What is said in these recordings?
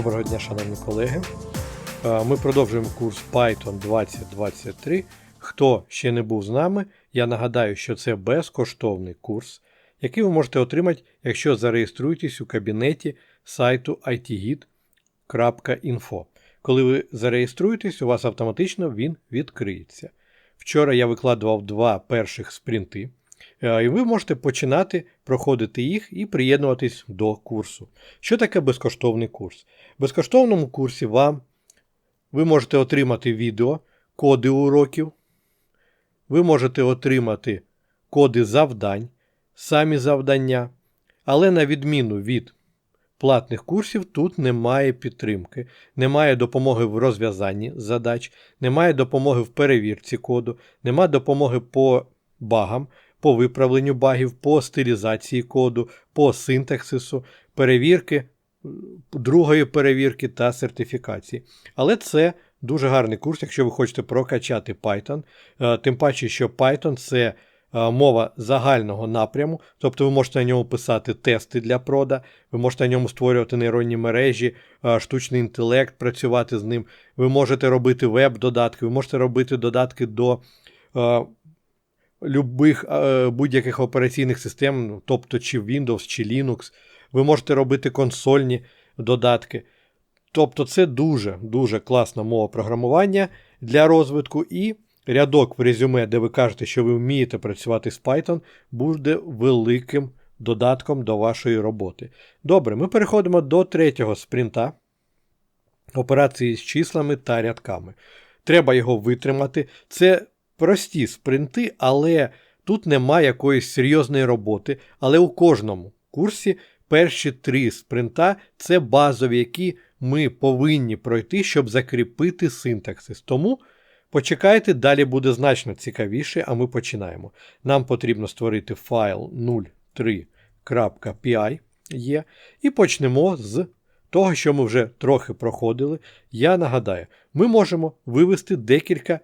Доброго дня, шановні колеги. Е, Ми продовжуємо курс Python 2023. Хто ще не був з нами, я нагадаю, що це безкоштовний курс, який ви можете отримати, якщо зареєструєтесь у кабінеті сайту itgit.info. Коли ви зареєструєтесь, у вас автоматично він відкриється. Вчора я викладував два перших спринти. Е, І ви можете починати проходити їх і приєднуватись до курсу. Що таке безкоштовний курс? В безкоштовному курсі вам ви можете отримати відео, коди уроків, ви можете отримати коди завдань, самі завдання, але на відміну від платних курсів, тут немає підтримки, немає допомоги в розв'язанні задач, немає допомоги в перевірці коду, немає допомоги по багам по виправленню багів, по стилізації коду, по синтаксису, перевірки, другої перевірки та сертифікації. Але це дуже гарний курс, якщо ви хочете прокачати Python. Е, Тим паче, що Python це е, мова загального напряму, тобто ви можете на ньому писати тести для прода, ви можете на ньому створювати нейронні мережі, е, штучний інтелект, працювати з ним. Ви можете робити веб-додатки, ви можете робити додатки до любих е, будь-яких операційних систем, ну, тобто чи Windows, чи Linux. Ви можете робити консольні додатки. Тобто, це дуже-дуже класна мова програмування для розвитку, і рядок в резюме, де ви кажете, що ви вмієте працювати з Python, буде великим додатком до вашої роботи. Добре, ми переходимо до третього спринта операції з числами та рядками. Треба його витримати. Це прості спринти, але тут немає якоїсь серйозної роботи. Але у кожному курсі перші три спринта це базові, які ми повинні пройти, щоб закріпити синтаксис. Тому почекайте, далі буде значно цікавіше, а ми починаємо. Нам потрібно створити файл 03.py є, і почнемо з. Того, що ми вже трохи проходили, я нагадаю, ми можемо вивести декілька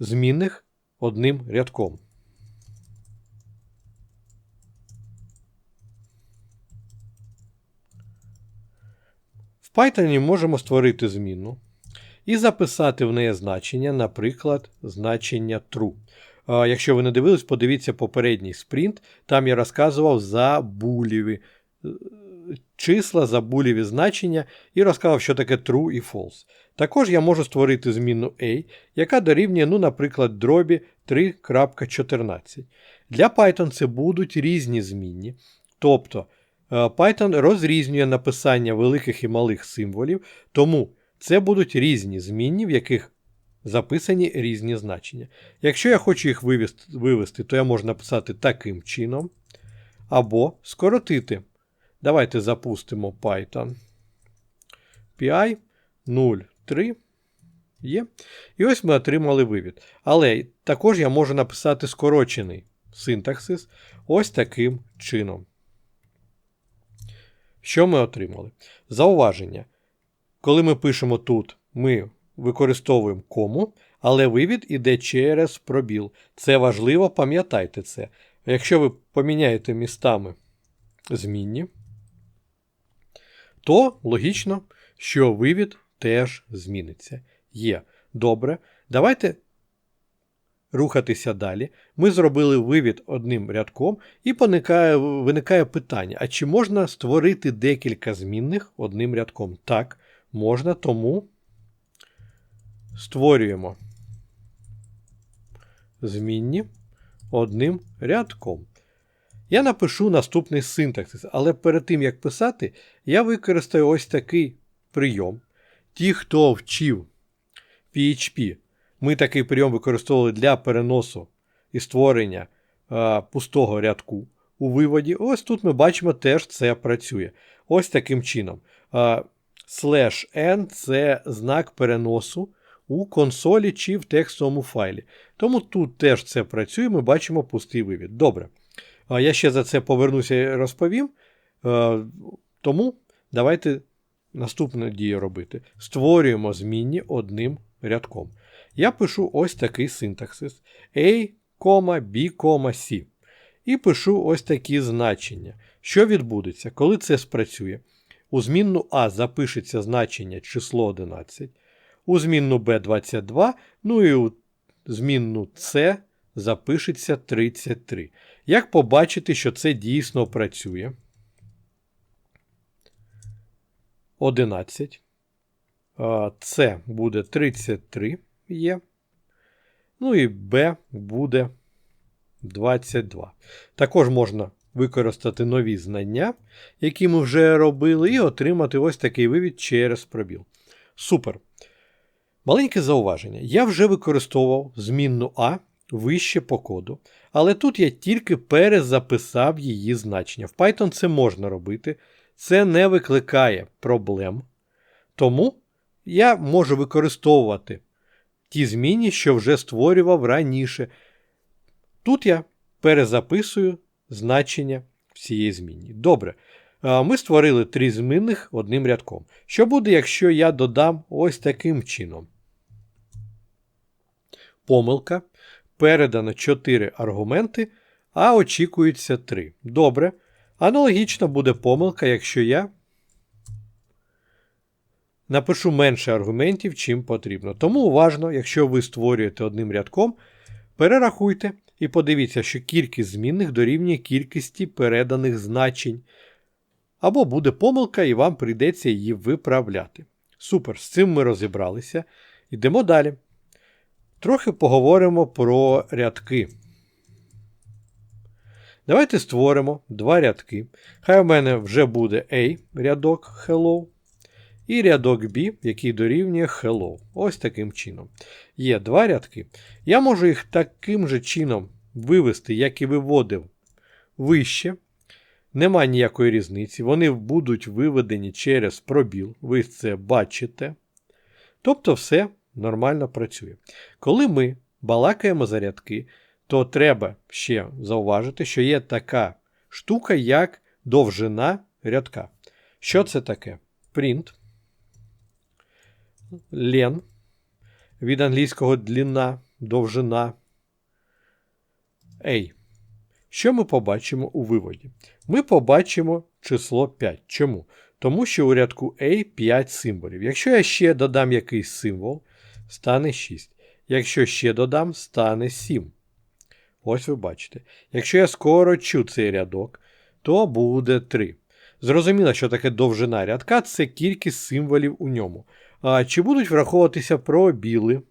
змінних одним рядком. В Python можемо створити зміну і записати в неї значення, наприклад, значення true. Якщо ви не дивились, подивіться попередній спринт. Там я розказував за буліві числа, за буліві значення і розказав, що таке true і false. Також я можу створити зміну A, яка дорівнює, ну, наприклад, дробі 3.14. Для Python це будуть різні змінні. Тобто е, Python розрізнює написання великих і малих символів, тому це будуть різні змінні, в яких записані різні значення. Якщо я хочу їх вивести то я можу написати таким чином. Або скоротити. Давайте запустимо Python PI 0.3. Є. І ось ми отримали вивід. Але також я можу написати скорочений синтаксис ось таким чином. Що ми отримали? Зауваження. Коли ми пишемо тут, ми використовуємо кому, але вивід іде через пробіл. Це важливо, пам'ятайте це. Якщо ви поміняєте містами змінні, то логічно, що вивід теж зміниться. Є. Добре. Давайте рухатися далі. Ми зробили вивід одним рядком, і виникає, виникає питання: а чи можна створити декілька змінних одним рядком? Так, можна, тому створюємо змінні одним рядком. Я напишу наступний синтаксис, але перед тим, як писати, я використаю ось такий прийом. Ті, хто вчив PHP, ми такий прийом використовували для переносу і створення а, пустого рядку у виводі. Ось тут ми бачимо, теж це працює. Ось таким чином. Slash n це знак переносу у консолі чи в текстовому файлі. Тому тут теж це працює, ми бачимо пустий вивід. Добре. Я ще за це повернуся і розповім. Тому давайте наступну дію робити. Створюємо змінні одним рядком. Я пишу ось такий синтаксис A, B, C. І пишу ось такі значення. Що відбудеться, коли це спрацює? У змінну А запишеться значення число 11, у змінну Б 22, ну і у змінну С запишеться 33. Як побачити, що це дійсно працює? 11. С буде 33 є. Ну і Б буде 22. Також можна використати нові знання, які ми вже робили, і отримати ось такий вивід через пробіл. Супер. Маленьке зауваження. Я вже використовував змінну А вище по коду, але тут я тільки перезаписав її значення. В Python це можна робити, це не викликає проблем. Тому я можу використовувати ті зміни, що вже створював раніше. Тут я перезаписую значення всієї зміни. Добре. Ми створили три змінних одним рядком. Що буде, якщо я додам ось таким чином? Помилка. Передано 4 аргументи, а очікується 3. Добре. Аналогічно буде помилка, якщо я напишу менше аргументів, чим потрібно. Тому уважно, якщо ви створюєте одним рядком, перерахуйте і подивіться, що кількість змінних дорівнює кількості переданих значень. Або буде помилка, і вам прийдеться її виправляти. Супер, з цим ми розібралися. Йдемо далі. Трохи поговоримо про рядки. Давайте створимо два рядки. Хай у мене вже буде A рядок hello. І рядок B, який дорівнює hello. Ось таким чином. Є два рядки. Я можу їх таким же чином вивести, як і виводив вище. Нема ніякої різниці. Вони будуть виведені через пробіл. Ви це бачите. Тобто, все нормально працює. Коли ми балакаємо за рядки, то треба ще зауважити, що є така штука, як довжина рядка. Що це таке? Print. Len. Від англійського длина, довжина. A. Що ми побачимо у виводі? Ми побачимо число 5. Чому? Тому що у рядку A 5 символів. Якщо я ще додам якийсь символ, стане 6. Якщо ще додам, стане 7. Ось ви бачите. Якщо я скорочу цей рядок, то буде 3. Зрозуміло, що таке довжина рядка це кількість символів у ньому. А Чи будуть враховуватися пробіли?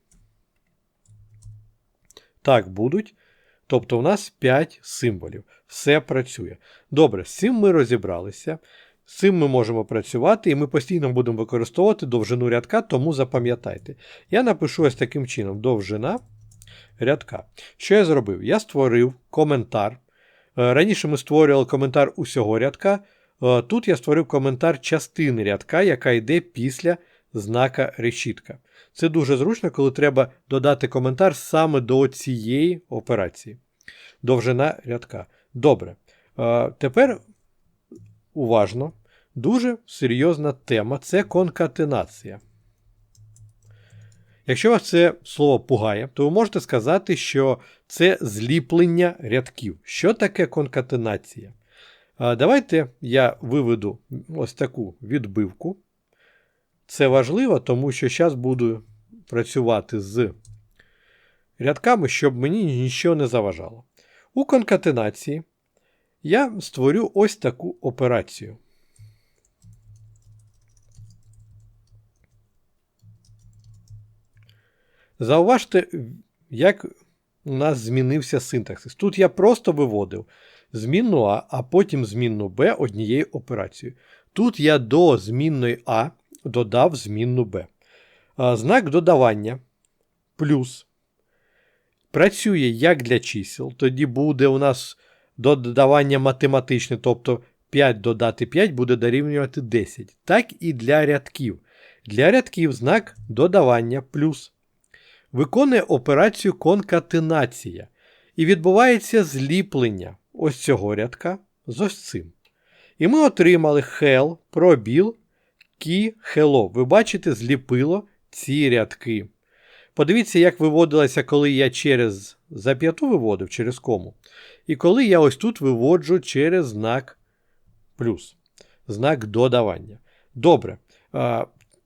Так, будуть. Тобто у нас 5 символів. Все працює. Добре, з цим ми розібралися. Цим ми можемо працювати, і ми постійно будемо використовувати довжину рядка, тому запам'ятайте. Я напишу ось таким чином: довжина рядка. Що я зробив? Я створив коментар. Е, раніше ми створювали коментар усього рядка. Е, тут я створив коментар частини рядка, яка йде після знака решітка. Це дуже зручно, коли треба додати коментар саме до цієї операції. Довжина рядка. Добре. Е, тепер уважно. Дуже серйозна тема це конкатенація. Якщо вас це слово пугає, то ви можете сказати, що це зліплення рядків. Що таке конкатенація? Давайте я виведу ось таку відбивку. Це важливо, тому що зараз буду працювати з рядками, щоб мені нічого не заважало. У конкатенації я створю ось таку операцію. Зауважте, як у нас змінився синтаксис. Тут я просто виводив змінну А, а потім змінну Б однією операцією. Тут я до змінної А додав змінну Б. Знак додавання плюс працює як для чисел. Тоді буде у нас додавання математичне, тобто 5 додати 5 буде дорівнювати 10. Так і для рядків. Для рядків знак додавання плюс. Виконує операцію конкатенація. І відбувається зліплення ось цього рядка з ось цим. І ми отримали hell, пробіл, key, hello. Ви бачите, зліпило ці рядки. Подивіться, як виводилося, коли я через зап'яту виводив через кому. І коли я ось тут виводжу через знак плюс, знак додавання. Добре.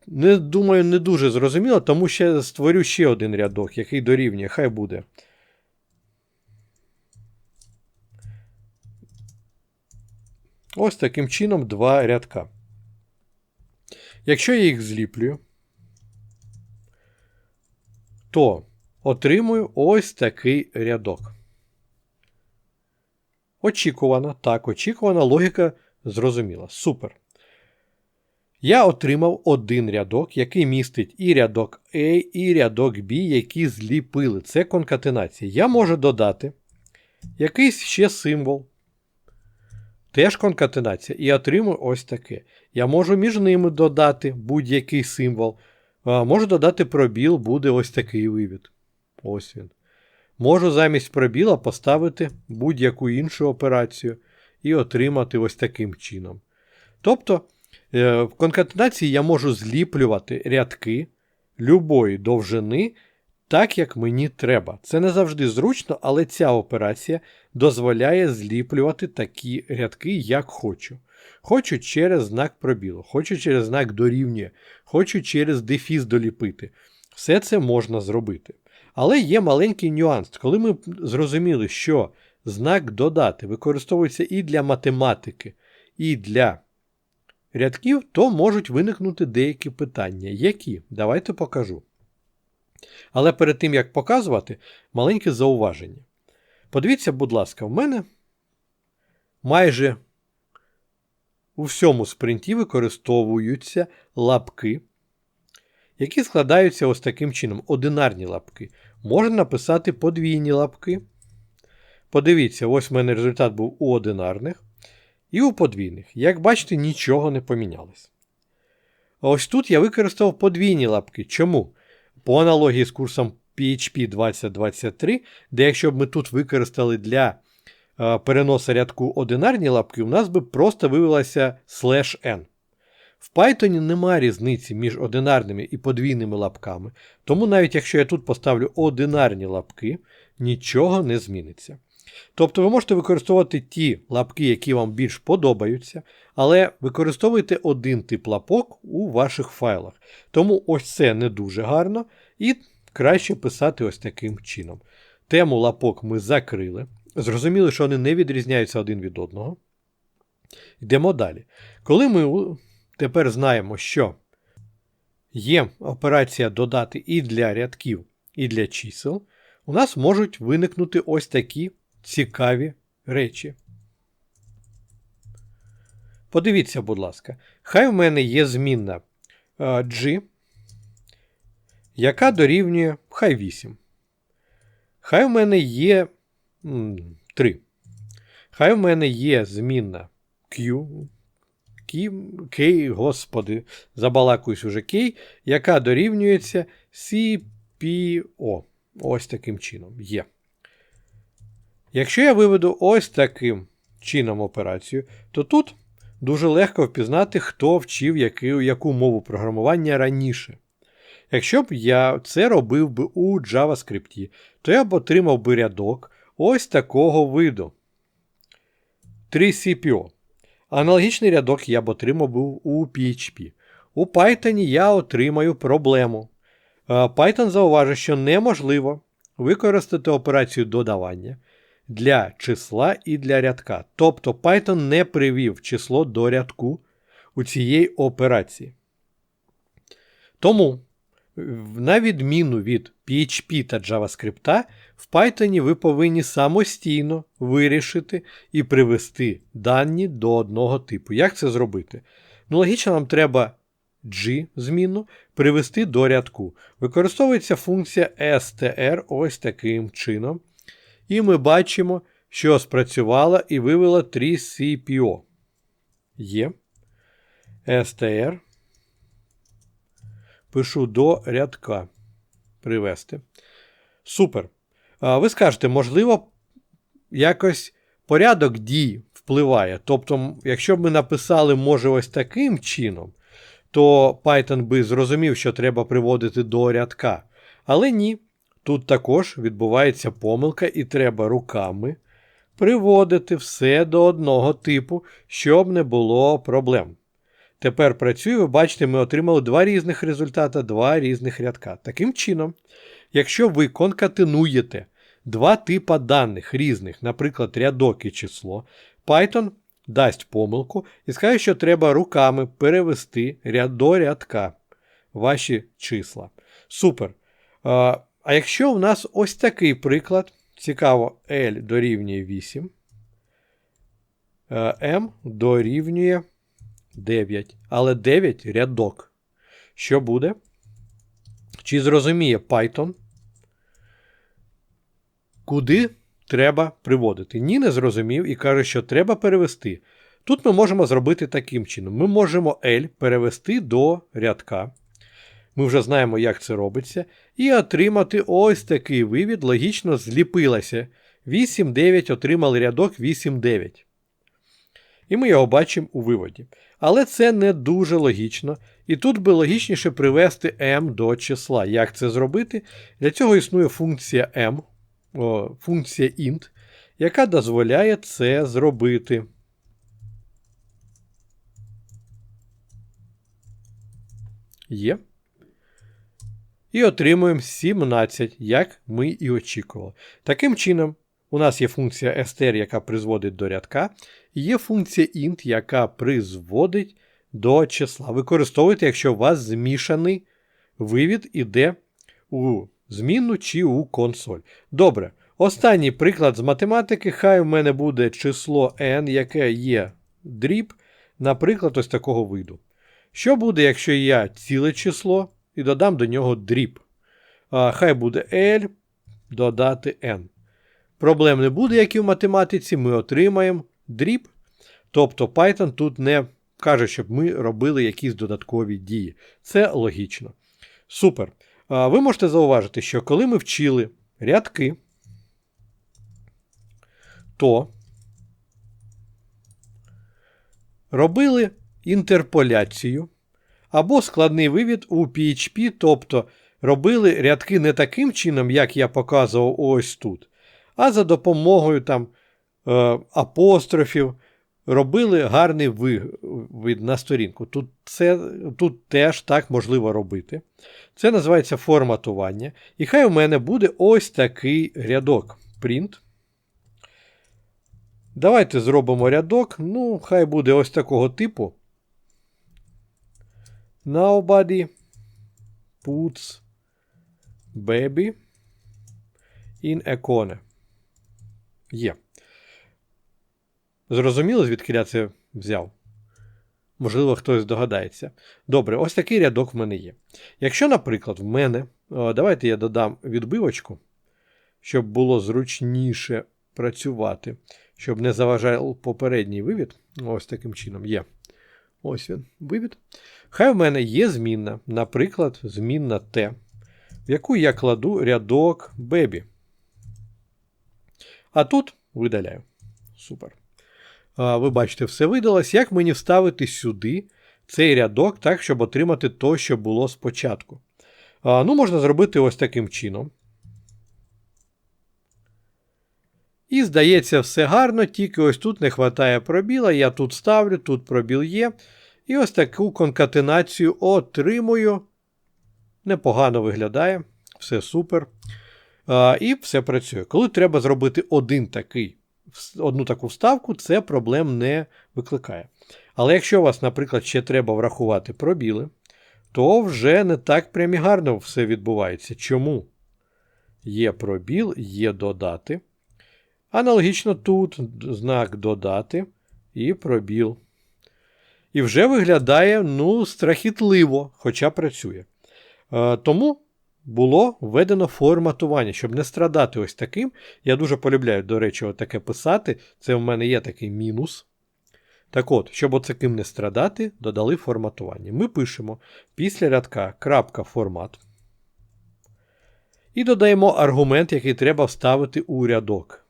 Не, Думаю, не дуже зрозуміло, тому ще створю ще один рядок, який дорівнює, хай буде. Ось таким чином два рядка. Якщо я їх зліплюю, то отримую ось такий рядок. Очікувана, так, очікувана логіка зрозуміла. Супер. Я отримав один рядок, який містить і рядок A, і рядок B, які зліпили. Це конкатенація. Я можу додати якийсь ще символ. Теж конкатенація. І отримую ось таке. Я можу між ними додати будь-який символ. Можу додати пробіл, буде ось такий вивід. Ось він. Можу замість пробіла поставити будь-яку іншу операцію і отримати ось таким чином. Тобто, в конкатенації я можу зліплювати рядки любої довжини так, як мені треба. Це не завжди зручно, але ця операція дозволяє зліплювати такі рядки, як хочу. Хочу через знак пробілу, хочу через знак дорівнює, хочу через дефіс доліпити. Все це можна зробити. Але є маленький нюанс. Коли ми зрозуміли, що знак додати використовується і для математики, і для рядків, то можуть виникнути деякі питання. Які? Давайте покажу. Але перед тим, як показувати, маленьке зауваження. Подивіться, будь ласка, в мене майже у всьому спринті використовуються лапки, які складаються ось таким чином: одинарні лапки. Можна написати подвійні лапки. Подивіться, ось в мене результат був у одинарних і у подвійних. Як бачите, нічого не помінялось. Ось тут я використав подвійні лапки. Чому? По аналогії з курсом PHP 2023, де якщо б ми тут використали для е, переносу рядку одинарні лапки, у нас би просто вивелася slash n. В Python немає різниці між одинарними і подвійними лапками, тому навіть якщо я тут поставлю одинарні лапки, нічого не зміниться. Тобто ви можете використовувати ті лапки, які вам більш подобаються, але використовуйте один тип лапок у ваших файлах. Тому ось це не дуже гарно, і краще писати ось таким чином. Тему лапок ми закрили. Зрозуміли, що вони не відрізняються один від одного. Йдемо далі. Коли ми тепер знаємо, що є операція додати і для рядків, і для чисел, у нас можуть виникнути ось такі цікаві речі. Подивіться, будь ласка, хай в мене є змінна G, яка дорівнює хай 8. Хай в мене є 3. Хай в мене є змінна Q, K, господи, забалакуюсь уже K, яка дорівнюється CPO. Ось таким чином є. Якщо я виведу ось таким чином операцію, то тут дуже легко впізнати, хто вчив яку, яку мову програмування раніше. Якщо б я це робив би у JavaScript, то я б отримав би рядок ось такого виду. 3CPO. Аналогічний рядок я б отримав би у PHP. У Python я отримаю проблему. Python зауважив, що неможливо використати операцію додавання для числа і для рядка. Тобто Python не привів число до рядку у цієї операції. Тому, на відміну від PHP та JavaScript, в Python ви повинні самостійно вирішити і привести дані до одного типу. Як це зробити? Ну, Логічно, нам треба G зміну привести до рядку. Використовується функція str ось таким чином. І ми бачимо, що спрацювала і вивела 3CPO. Є. str. Пишу до рядка. Привести. Супер. Ви скажете, можливо, якось порядок дій впливає. Тобто, якщо б ми написали, може, ось таким чином, то Python би зрозумів, що треба приводити до рядка. Але ні. Тут також відбувається помилка, і треба руками приводити все до одного типу, щоб не було проблем. Тепер працює, ви бачите, ми отримали два різних результата, два різних рядка. Таким чином, якщо ви конкатенуєте два типа даних різних, наприклад, рядок і число, Python дасть помилку і скаже, що треба руками перевести ряд до рядка ваші числа. Супер. А якщо в нас ось такий приклад, цікаво, L дорівнює 8, M дорівнює 9, але 9 рядок. Що буде? Чи зрозуміє Python, куди треба приводити? Ні, не зрозумів і каже, що треба перевести. Тут ми можемо зробити таким чином: ми можемо L перевести до рядка. Ми вже знаємо, як це робиться. І отримати ось такий вивід, логічно зліпилося. 8-9 отримали рядок 8-9. І ми його бачимо у виводі. Але це не дуже логічно. І тут би логічніше привести m до числа. Як це зробити? Для цього існує функція m, о, функція int, яка дозволяє це зробити. Є. І отримуємо 17, як ми і очікували. Таким чином, у нас є функція str, яка призводить до рядка, і є функція int, яка призводить до числа. Використовуйте, якщо у вас змішаний вивід іде у змінну чи у консоль. Добре. Останній приклад з математики. Хай у мене буде число n, яке є дріб, наприклад, ось такого виду. Що буде, якщо я ціле число і додам до нього дріб? А, Хай буде L додати n. Проблем не буде, як і в математиці, ми отримаємо дріб. Тобто Python тут не каже, щоб ми робили якісь додаткові дії. Це логічно. Супер. Ви можете зауважити, що коли ми вчили рядки, то робили інтерполяцію або складний вивід у PHP, тобто робили рядки не таким чином, як я показував ось тут, а за допомогою там е, апострофів, робили гарний вид на сторінку. Тут це, тут теж так можливо робити. Це називається форматування. І хай у мене буде ось такий рядок. Print. Давайте зробимо рядок. Ну, хай буде ось такого типу. Nobody puts baby in a. Є. Зрозуміло, звідки я це взяв? Можливо, хтось догадається. Добре, ось такий рядок в мене є. Якщо, наприклад, в мене. Давайте я додам відбивочку, щоб було зручніше працювати, щоб не заважав попередній вивід. Ось таким чином є. Ось він, вивід. Хай в мене є змінна, наприклад, змінна T, в яку я кладу рядок baby. А тут видаляю. Супер. Ви бачите, все видалось. Як мені вставити сюди цей рядок, так, щоб отримати то, що було спочатку. Ну, Можна зробити ось таким чином. І, здається, все гарно, тільки ось тут не вистачає пробіла. Я тут ставлю, тут пробіл є. І ось таку конкатенацію отримую. Непогано виглядає, все супер. А, І все працює. Коли треба зробити один такий одну таку вставку, це проблем не викликає. Але якщо у вас, наприклад, ще треба врахувати пробіли, то вже не так прям і гарно все відбувається. Чому? Є пробіл, є додати. Аналогічно тут знак додати і пробіл. І вже виглядає ну, страхітливо, хоча працює. Е, тому було введено форматування, щоб не страдати ось таким. Я дуже полюбляю, до речі, таке писати. Це в мене є такий мінус. Так от, щоб оцяким не страдати, додали форматування. Ми пишемо після рядка крапка формат. І додаємо аргумент, який треба вставити у рядок.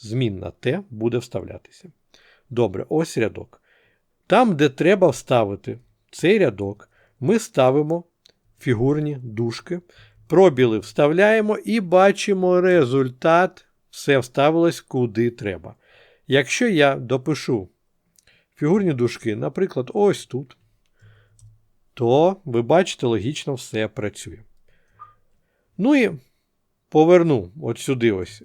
Змінна Т буде вставлятися. Добре, ось рядок. Там, де треба вставити цей рядок, ми ставимо фігурні дужки. Пробіли вставляємо і бачимо результат. Все вставилось куди треба. Якщо я допишу фігурні дужки, наприклад, ось тут, то ви бачите, логічно все працює. Ну і поверну от сюди ось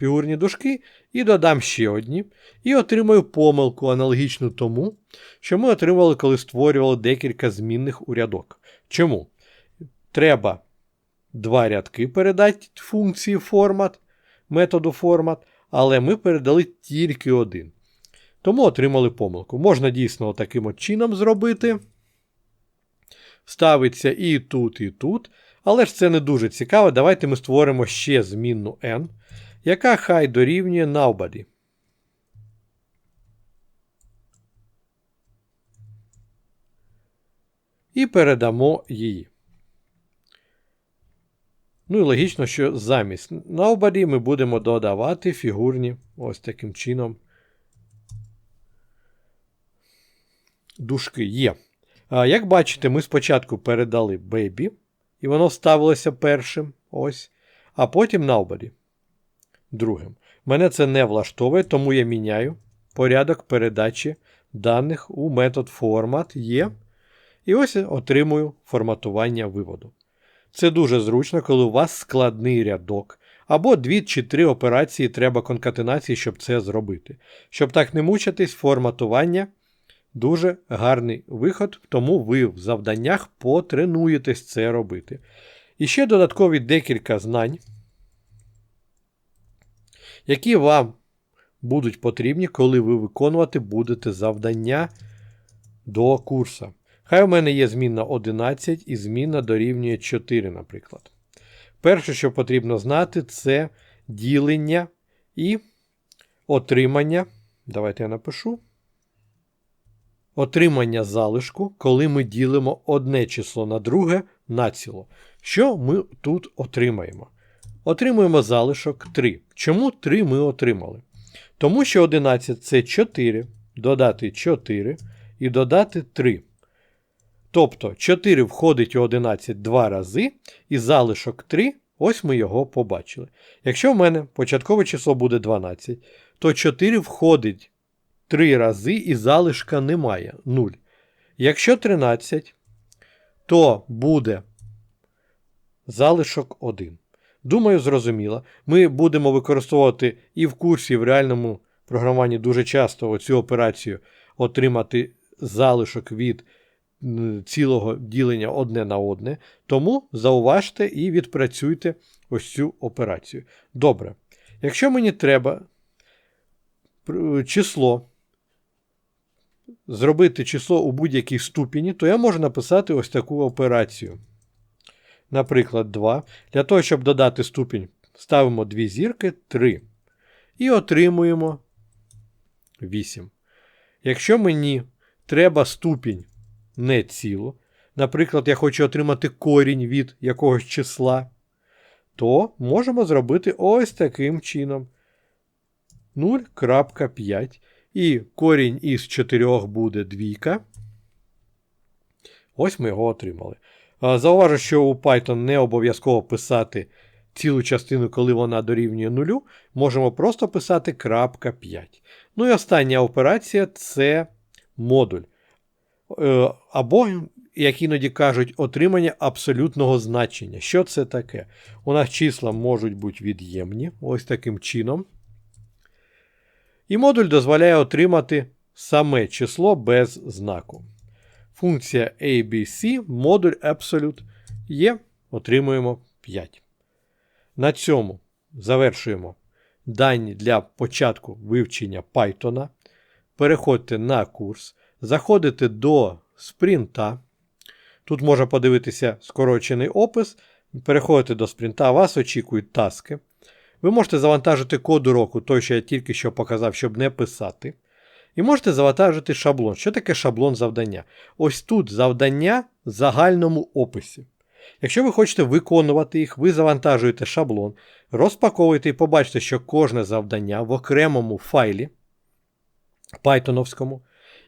фігурні дужки і додам ще одні. І отримаю помилку аналогічну тому, що ми отримали, коли створювали декілька змінних у рядок. Чому? Треба два рядки передати функції формат, методу формат, але ми передали тільки один. Тому отримали помилку. Можна дійсно таким от чином зробити. Ставиться і тут, і тут. Але ж це не дуже цікаво. Давайте ми створимо ще змінну n, яка хай дорівнює nobody. І передамо її. Ну і логічно, що замість nobody ми будемо додавати фігурні ось таким чином. Дужки є. Як бачите, ми спочатку передали baby, і воно вставилося першим. ось, А потім nobody. Другим. Мене це не влаштовує, тому я міняю порядок передачі даних у метод format є. І ось отримую форматування виводу. Це дуже зручно, коли у вас складний рядок, або дві чи три операції треба конкатенації, щоб це зробити. Щоб так не мучитись, форматування дуже гарний виход, тому ви в завданнях потренуєтесь це робити. І ще додаткові декілька знань, які вам будуть потрібні, коли ви виконувати будете завдання до курсу. Хай у мене є змінна 11 і змінна дорівнює 4, наприклад. Перше, що потрібно знати, це ділення і отримання. Давайте я напишу. Отримання залишку, коли ми ділимо одне число на друге націло. Що ми тут отримаємо? Отримуємо залишок 3. Чому 3 ми отримали? Тому що 11 це 4, додати 4 і додати 3. Тобто 4 входить у 11 два рази, і залишок 3, ось ми його побачили. Якщо в мене початкове число буде 12, то 4 входить 3 рази і залишка немає 0. Якщо 13, то буде залишок 1. Думаю, зрозуміло. Ми будемо використовувати і в курсі, і в реальному програмуванні дуже часто цю операцію отримати залишок від цілого ділення одне на одне. Тому зауважте і відпрацюйте ось цю операцію. Добре. Якщо мені треба число, зробити число у будь-якій ступені, то я можу написати ось таку операцію. Наприклад, 2. Для того, щоб додати ступінь, ставимо дві зірки 3. І отримуємо 8. Якщо мені треба ступінь не цілу, наприклад, я хочу отримати корінь від якогось числа, то можемо зробити ось таким чином. 0.5. І корінь із 4 буде двійка. Ось ми його отримали. Зауважу, що у Python не обов'язково писати цілу частину, коли вона дорівнює нулю. Можемо просто писати крапка 5. Ну і остання операція це модуль. Е, або, як іноді кажуть, отримання абсолютного значення. Що це таке? У нас числа можуть бути від'ємні, ось таким чином. І модуль дозволяє отримати саме число без знаку. Функція ABC, модуль Absolute є, отримуємо 5. На цьому завершуємо дані для початку вивчення Python. Переходьте на курс. Заходите до спринта. Тут можна подивитися скорочений опис. Переходите до спринта, вас очікують таски. Ви можете завантажити код уроку, той, що я тільки що показав, щоб не писати. І можете завантажити шаблон. Що таке шаблон завдання? Ось тут завдання в загальному описі. Якщо ви хочете виконувати їх, ви завантажуєте шаблон, розпаковуєте і побачите, що кожне завдання в окремому файлі Pythonовському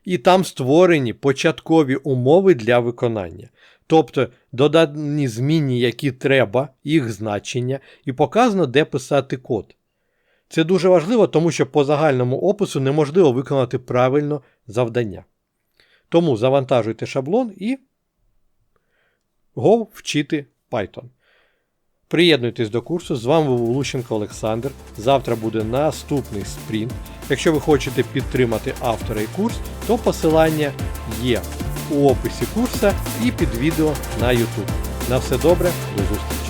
і там створені початкові умови для виконання. Тобто додані змінні, які треба, їх значення, і показано, де писати код. Це дуже важливо, тому що по загальному опису неможливо виконати правильно завдання. Тому завантажуйте шаблон і Go вчити Python. Приєднуйтесь до курсу. З вами був Лущенко Олександр. Завтра буде наступний спринт. Якщо ви хочете підтримати автора і курс, то посилання є у описі курсу і під відео на YouTube. На все добре, до зустрічі!